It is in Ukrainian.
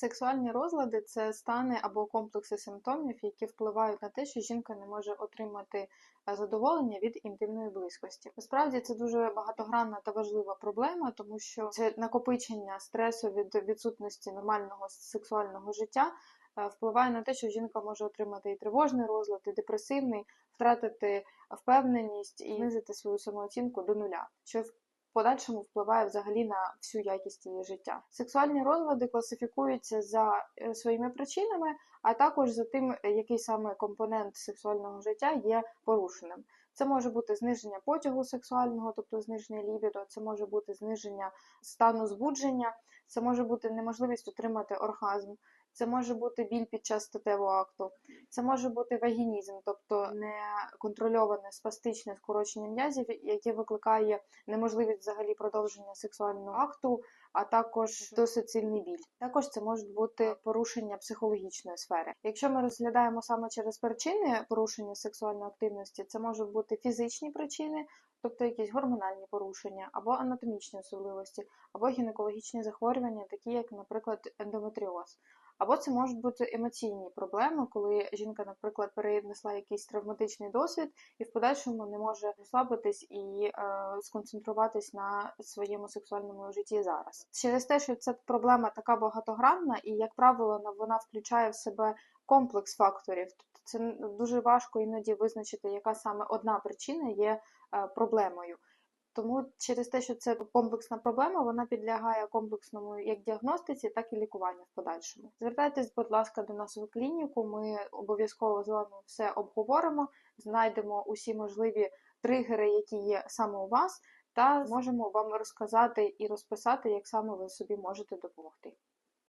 Сексуальні розлади це стани або комплекси симптомів, які впливають на те, що жінка не може отримати е, задоволення від інтимної близькості. Насправді це дуже багатогранна та важлива проблема, тому що це накопичення стресу від відсутності нормального сексуального життя. е, Впливає на те, що жінка може отримати і тривожний розлад, і депресивний, втратити впевненість і знизити свою самооцінку до нуля, що подальшому впливає взагалі на всю якість її життя. Сексуальні розлади класифікуються за е, своїми причинами, а також за тим, який саме компонент сексуального життя є порушеним. Це може бути зниження потягу сексуального, тобто зниження лібідо, це може бути зниження стану збудження, це може бути неможливість отримати оргазм. Це може бути біль під час статевого акту, це може бути вагінізм, тобто неконтрольоване спастичне скорочення м'язів, яке викликає неможливість взагалі продовження сексуального акту, а також досить сильний біль. Також це можуть бути порушення психологічної сфери. Якщо ми розглядаємо саме через причини порушення сексуальної активності, це можуть бути фізичні причини, тобто якісь гормональні порушення, або анатомічні особливості, або гінекологічні захворювання, такі як, наприклад, ендометріоз. Або це можуть бути емоційні проблеми, коли жінка, наприклад, перенесла якийсь травматичний досвід і в подальшому не може розслабитись і е, сконцентруватись на своєму сексуальному житті зараз. Через те, що ця проблема така багатогранна, і, як правило, вона включає в себе комплекс факторів. Тобто це дуже важко іноді визначити, яка саме одна причина є е, проблемою. Тому через те, що це комплексна проблема, вона підлягає комплексному як діагностиці, так і лікуванню в подальшому. Звертайтесь, будь ласка, до нас в клініку. Ми обов'язково з вами все обговоримо, знайдемо усі можливі тригери, які є саме у вас, та зможемо вам розказати і розписати, як саме ви собі можете допомогти.